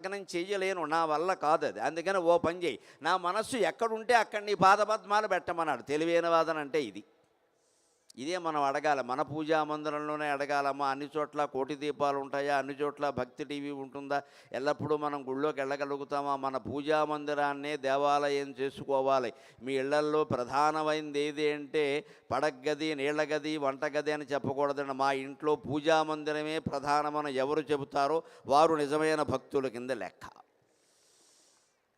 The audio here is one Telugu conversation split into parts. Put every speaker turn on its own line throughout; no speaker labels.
లగ్నం చేయలేను నా వల్ల కాదు అది. అందుకని ఓ పని చేయి నా మనస్సు ఎక్కడుంటే అక్కడ నీ పాదపద్మాలు పెట్టమన్నాడు. తెలివైన వాదన అంటే ఇది. ఇదే మనం అడగాలి. మన పూజా మందిరంలోనే అడగాలమ్మా. అన్ని చోట్ల కోటి దీపాలు ఉంటాయా? అన్ని చోట్ల భక్తి టీవీ ఉంటుందా? ఎల్లప్పుడూ మనం గుళ్ళోకి వెళ్ళగలుగుతామా? మన పూజా మందిరాన్నే దేవాలయం చేసుకోవాలి. మీ ఇళ్ళల్లో ప్రధానమైనది ఏది అంటే పడగది నీళ్ళగది వంటగది అని చెప్పకూడదండి. మా ఇంట్లో పూజా మందిరమే ప్రధానమని ఎవరు చెబుతారో వారు నిజమైన భక్తుల కింద లెక్క.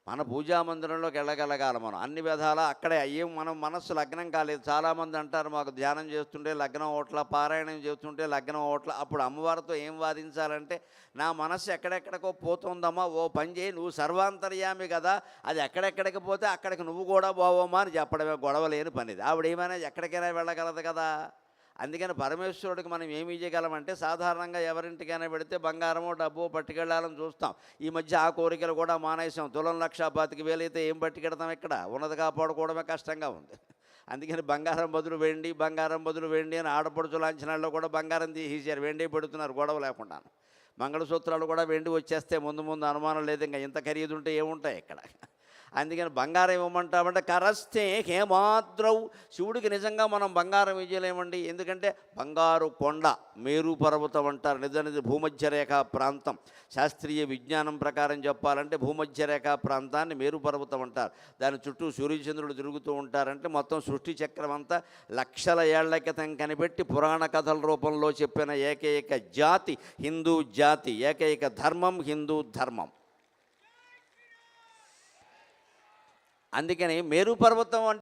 మన పూజా మందిరంలోకి వెళ్ళగలగాలి మనం. అన్ని విధాలా అక్కడే. అయ్యే మనం మనస్సు లగ్నం కాలేదు. చాలామంది అంటారు మాకు ధ్యానం చేస్తుంటే లగ్నం ఓట్ల పారాయణం చేస్తుంటే లగ్నం ఓట్ల. అప్పుడు అమ్మవారితో ఏం వాదించాలంటే నా మనస్సు ఎక్కడెక్కడికో పోతుందమ్మా ఓ పని చేయి. నువ్వు సర్వాంతర్యామి కదా. అది ఎక్కడెక్కడికి పోతే అక్కడికి నువ్వు కూడా పోవమ్మా అని చెప్పడమే గొడవ లేని పనిది. ఆవిడ ఏమైనా ఎక్కడికైనా వెళ్ళగలదు కదా. అందుకని పరమేశ్వరుడికి మనం ఏమి చేయగలమంటే సాధారణంగా ఎవరింటికైనా పెడితే బంగారమో డబ్బు పట్టుకెళ్ళాలని చూస్తాం. ఈ మధ్య ఆ కోరికలు కూడా మానేసాం తులం లక్ష పాతికి వేలైతే ఏం పట్టుకెడతాం ఇక్కడ? ఉన్నది కాపాడుకోవడమే కష్టంగా ఉంది. అందుకని బంగారం బదులు వెండి బంగారం బదులు వెండి అని ఆడపడుచు లాంఛనాల్లో కూడా బంగారం తీసేసారు వెండి పెడుతున్నారు గొడవ లేకుండా. మంగళసూత్రాలు కూడా వెండి వచ్చేస్తే ముందు ముందు అనుమానం లేదు. ఇంకా ఇంత ఖరీదు ఉంటే ఏముంటాయి ఇక్కడ? అందుకని బంగారం ఇవ్వమంటామంటే కరస్తే హేమాద్రౌ. శివుడికి నిజంగా మనం బంగారం ఇవ్వలేమండి ఎందుకంటే బంగారు కొండ మేరు పర్వతం అంటారు. నిజానికి భూమధ్యరేఖ ప్రాంతం. శాస్త్రీయ విజ్ఞానం ప్రకారం చెప్పాలంటే భూమధ్యరేఖ ప్రాంతాన్ని మేరు పర్వతం అంటారు. దాని చుట్టూ సూర్యచంద్రుడు తిరుగుతూ ఉంటారంటే మొత్తం సృష్టి చక్రం అంతా లక్షల ఏళ్ళ క్రితం కనిపెట్టి పురాణ కథల రూపంలో చెప్పిన ఏకైక జాతి హిందూ జాతి ఏకైక ధర్మం హిందూ ధర్మం. అందుకని మేరు పర్వతం అంటే